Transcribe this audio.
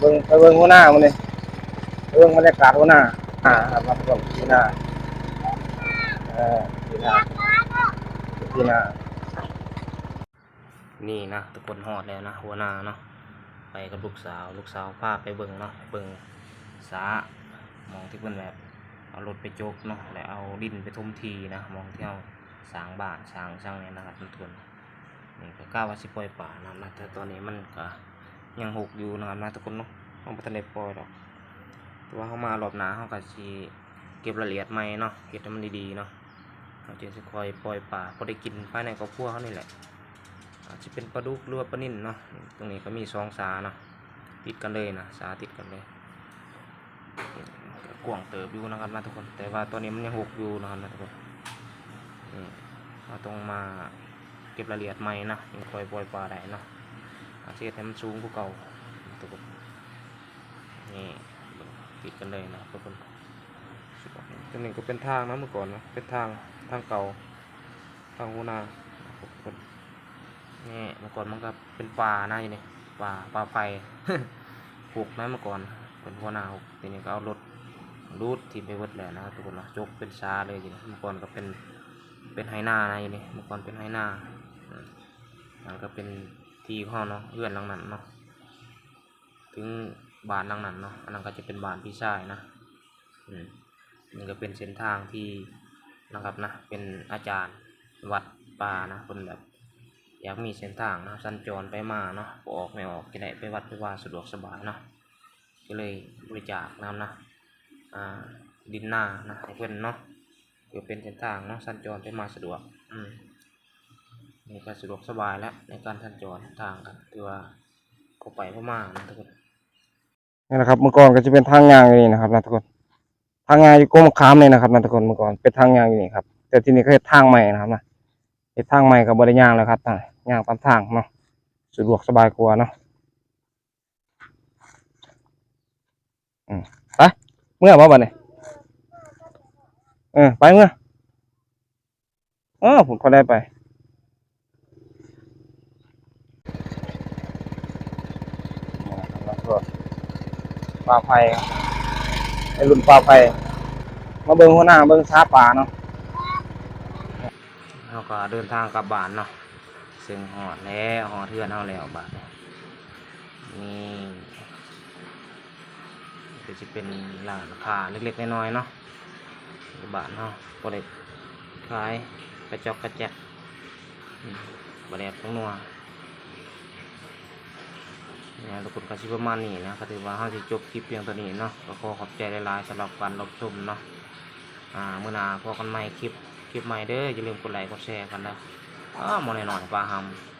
เบิ่งไปเบิ่งหัวหน้ามันนี่เบิ่งบรรยากาศหัวหน้าอ่าครับมาเบิ่งหัวหน้าเออหัวหน้าหัวหน้านี่นะทุกคนหอดแล้วนะหัวหน้าเนาะไปกับลูกสาวลูกสาวพาไปเบิ่งเนาะเบิ่งสามองที่เพิ่นแบบเอารถไปโจกเนาะแล้วเอาดินไปทุ่มทีนะมองที่เอาสางบ้านสางช่างเนี่ยนะครับทุกคนนี่ก็กล้าว่าสิปล่อยป่านะนะแต่ตอนนี้มันก็ ยังหกอยู่นะครับนะทุกคนเนาะต้องไปทันได้ปล่อยดอกแต่ว่าเขามารอบหนาเขาก็สิเก็บรายละเอียดใหม่เนาะเก็บให้มันดีๆเนาะเราจะคอยปล่อยป่าพอได้กินภายในครอบครัวเขานี่แหละอาจจะเป็นปลาดุกหรือว่าปลานิ่นเนาะตรงนี้ก็มีสองสาเนาะติดกันเลยนะสาติดกันเลยกว่างเติบอยู่นะครับนะทุกคน แต่ว่าตอนนี้มันยังหกอยู่นะครับนะทุกคนเราต้องมาเก็บรายละเอียดใหม่นะยังคอยปล่อยปลาได้เนาะ อาเฮ็ดให้มันสูงกว่าเก่าทุกคนนี่ติดกันเลยนะทุกคนตรงนี้ก็เป็นทางนะเมื่อก่อนนะเป็นทางทางเก่าทางหัวนาทุกคนนี่เมื่อก่อนมันก็เป็นป่านะอยู่นี่ป่าป่าไฟปลูกนะเมื่อก่อนเป็นหัวนาหกทีนี้ก็เอารถรูดทีมไปเวิร์ดแหละนะทุกคนนะจกเป็นซาเลยอยู่นี่เมื่อก่อนก็เป็นเป็นไฮนานะอยู่นี่เมื่อก่อนเป็นไฮนาอืมมันก็เป็น ที่ห้องเนาะเอื้อนหลังนั้นเนาะถึงบ้านหลังนั้นเนาะอันนั้นก็จะเป็นบ้านพี่ชายนะอืมนี่ก็เป็นเส้นทางที่นะครับนะเป็นอาจารย์วัดป่านะคนแบบอยากมีเส้นทางนะสัญจรไปมาเนาะออกไม่ออกจะได้ไปวัดไปว่าสะดวกสบายเนาะก็เลยบริจาคน้ำนะอ่าดินหน้านะให้เพื่อนเนาะเพื่อเป็นเส้นทางเนาะสัญจรไปมาสะดวกอืม นี่ก็สะดวกสบายแล้วในการสัญจรทางกันถือว่าก็ไปพม่านะทุกคนนี่นะครับเมื่อก่อนก็จะเป็นทางยางอยู่นี่นะครับนะทุกคนทางยางอยู่ก้มขามเลยนะครับนะทุกคนเมื่อก่อนเป็นทางยางอยู่นี่ครับแต่ที่นี่ก็เฮ็ดทางใหม่นะครับนะเฮ็ดทางใหม่กับบริยางแล้วครับทางยางตามทางเนาะสะดวกสบายกว่าเนาะอืมไปเมื่อบ่บัดนี้เออไปเมื่อเออผมก็ได้ไป ปลาไฟไอรุ่นปลาไฟมาเบิ่งหัวหน้าเบิ่งช้าป่าเนาะเราก็เดินทางกลับบ้านเนาะซึ่งหอดแล้วหอดเทือนเฮาแล้วบาดนี่ก็จะเป็นร้านคาเล็กๆน้อยๆเนาะบ้านเนาะบ่ได้ขายกระจอกกระแจกอืมบ่ได้ของนัว นะทุกคนก็ชิประมาณนี้นะก็ถือว่าเขาสิจบคลิปเพียงตัวนี้เนาะก็ขอขอบใจหลายๆสำหรับการรับชมเนาะอ่าเมื่อหน้าพอกันใหม่คลิปคลิปใหม่เด้ออย่าลืมกดไลค์กดแชร์กันนะอ้ามาหน่อยๆปลาหำ